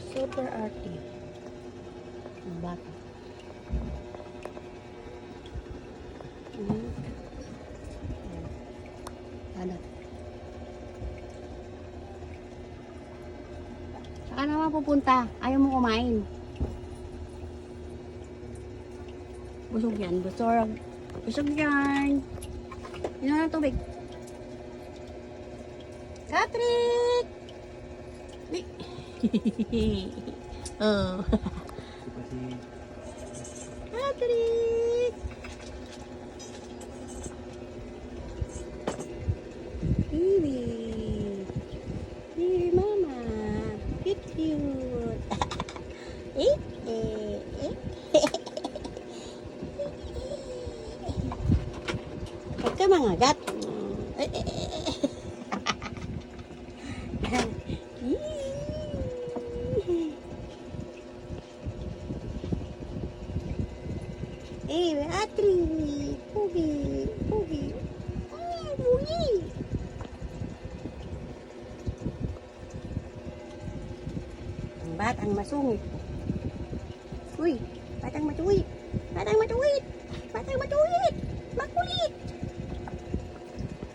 Super arte. Ang bata. Mm. Ano? Saan naman pupunta? Ayaw mo kumain. Busog yan. Busog. Busog yan. Yun na tubig. Patrick! Oh. Patrick! Baby! Baby mama! Cute cute! eh? Eh? Eh? Huwag mga gat. Eh, eh, eh, Eh, Atri! Pugi! Pugi! Ah, Pugi! Ang batang masungit. Uy! Batang matuwid!